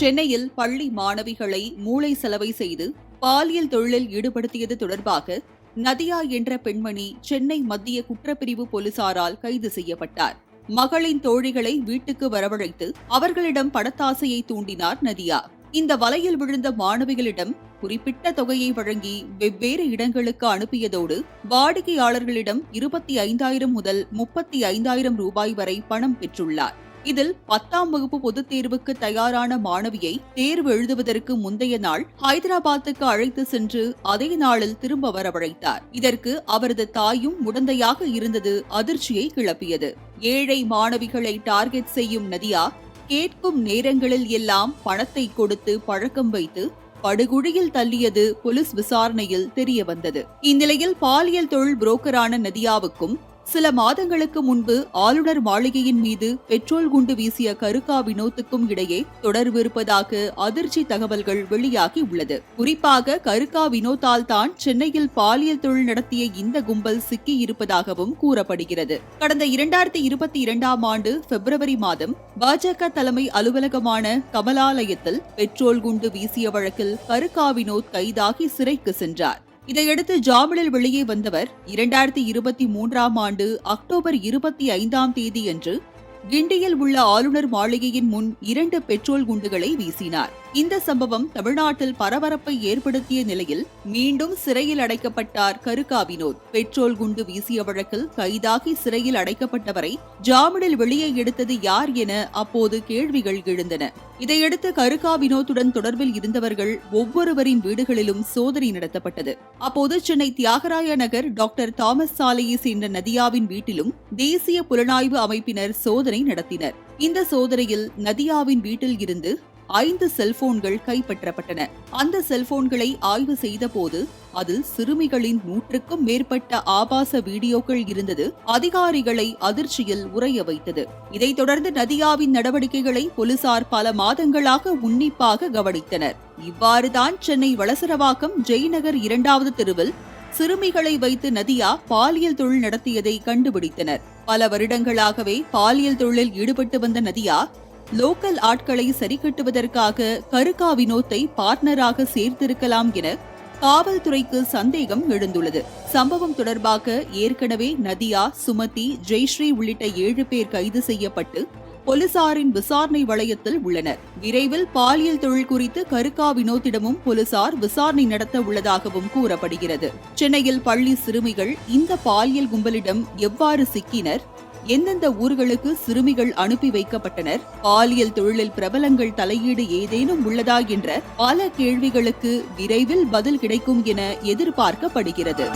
சென்னையில் பள்ளி மாணவிகளை மூளை செலவை செய்து பாலியல் தொழிலில் ஈடுபடுத்தியது தொடர்பாக நதியா என்ற பெண்மணி சென்னை மத்திய குற்றப்பிரிவு போலீசாரால் கைது செய்யப்பட்டார். மகளின் தோழிகளை வீட்டுக்கு வரவழைத்து அவர்களிடம் படத்தாசையை தூண்டினார் நதியா. இந்த வலையில் விழுந்த மாணவிகளிடம் குறிப்பிட்ட தொகையை வழங்கி வெவ்வேறு இடங்களுக்கு அனுப்பியதோடு வாடிக்கையாளர்களிடம் இருபத்தி ஐந்தாயிரம் முதல் முப்பத்தி ஐந்தாயிரம் ரூபாய் வரை பணம் பெற்றுள்ளார். இதில் பத்தாம் வகுப்பு பொதுத் தேர்வுக்கு தயாரான மாணவியை தேர்வு எழுதுவதற்கு முந்தைய நாள் ஹைதராபாத்துக்கு அழைத்து சென்று அதே நாளில் திரும்ப வரவழைத்தார். இதற்கு அவரது தாயும் உடந்தையாக இருந்தது அதிர்ச்சியை கிளப்பியது. ஏழை மாணவிகளை டார்கெட் செய்யும் நதியா கேட்கும் நேரங்களில் எல்லாம் பணத்தை கொடுத்து பழக்கம் வைத்து படுகுழியில் தள்ளியது போலீஸ் விசாரணையில் தெரிய வந்தது இந்நிலையில் பாலியல் தொழில் புரோக்கரான நதியாவுக்கும் சில மாதங்களுக்கு முன்பு ஆளுநர் மாளிகையின் மீது பெட்ரோல் குண்டு வீசிய கருக்கா வினோத்துக்கும் இடையே தொடர்பு இருப்பதாக அதிர்ச்சி தகவல்கள் வெளியாகி உள்ளது. குறிப்பாக கருக்கா வினோத்தால் தான் சென்னையில் பாலியல் தொழில் நடத்திய இந்த கும்பல் சிக்கி இருப்பதாகவும் கூறப்படுகிறது. கடந்த இரண்டாயிரத்தி இருபத்தி இரண்டாம் ஆண்டு பிப்ரவரி மாதம் பாஜக தலைமை அலுவலகமான கமலாலயத்தில் பெட்ரோல் குண்டு வீசிய வழக்கில் கருக்கா வினோத் கைதாகி சிறைக்கு சென்றார். இதையடுத்து ஜாமீனில் வெளியே வந்தவர் இரண்டாயிரத்தி இருபத்தி மூன்றாம் ஆண்டு அக்டோபர் இருபத்தி ஐந்தாம் தேதியன்று கிண்டியில் உள்ள ஆளுநர் மாளிகையின் முன் இரண்டு பெட்ரோல் குண்டுகளை வீசினார். இந்த சம்பவம் தமிழ்நாட்டில் பரபரப்பை ஏற்படுத்திய நிலையில் மீண்டும் சிறையில் அடைக்கப்பட்டார் கருக்கா வினோத். பெட்ரோல் குண்டு வீசிய வழக்கில் கைதாகி சிறையில் அடைக்கப்பட்டவரை ஜாமீனில் வெளியே எடுத்தது யார் என அப்போது கேள்விகள் எழுந்தன. இதையடுத்து கருக்கா வினோத்துடன் தொடர்பில் இருந்தவர்கள் ஒவ்வொருவரின் வீடுகளிலும் சோதனை நடத்தப்பட்டது. அப்போது சென்னை தியாகராய நகர் டாக்டர் தாமஸ் சாலையை சேர்ந்த நதியாவின் வீட்டிலும் தேசிய புலனாய்வு அமைப்பினர் சோதனை நடத்தினர். இந்த சோதனையில் நதியாவின் வீட்டில் இருந்து ஐந்து செல்போன்கள் கைப்பற்றப்பட்டன. அந்த செல்போன்களை ஆய்வு செய்தபோது அதில் சிறுமிகளின் நூற்றுக்கும் மேற்பட்ட ஆபாச வீடியோக்கள் இருந்தது. அதிகாரிகளை அதிர்ச்சியில் உறைய வைத்தது. இதைத் தொடர்ந்து நதியாவின் நடவடிக்கைகளை போலீசார் பல மாதங்களாக உன்னிப்பாக கவனித்தனர். இவ்வாறுதான் சென்னை வளசரவாக்கம் ஜெய்நகர் இரண்டாவது தெருவில் சிறுமிகளை வைத்து நதியா பாலியல் தொழில் நடத்தியதை கண்டுபிடித்தனர். பல வருடங்களாகவே பாலியல் தொழிலில் ஈடுபட்டு வந்த நதியா லோக்கல் ஆட்களை சரிக்கட்டுவதற்காக கருக்கா வினோத்தை பார்ட்னராக சேர்த்திருக்கலாம் என காவல்துறைக்கு சந்தேகம் எழுந்துள்ளது. சம்பவம் தொடர்பாக ஏற்கனவே நதியா சுமதி ஜெய்ஸ்ரீ உள்ளிட்ட ஏழு பேர் கைது செய்யப்பட்டு போலீசாரின் விசாரணை வளையத்தில் உள்ளனர். விரைவில் பாலியல் தொழில் குறித்து கருக்கா வினோத்திடமும் போலீசார் விசாரணை நடத்த உள்ளதாகவும் கூறப்படுகிறது. சென்னையில் பள்ளி சிறுமிகள் இந்த பாலியல் கும்பலிடம் எவ்வாறு சிக்கினர்? எந்தெந்த ஊர்களுக்கு சிறுமிகள் அனுப்பி வைக்கப்பட்டனர் பாலியல் தொழிலில் பிரபலங்கள் தலையீடு ஏதேனும் உள்ளதா என்ற பல கேள்விகளுக்கு விரைவில் பதில் கிடைக்கும் என எதிர்பார்க்கப்படுகிறது.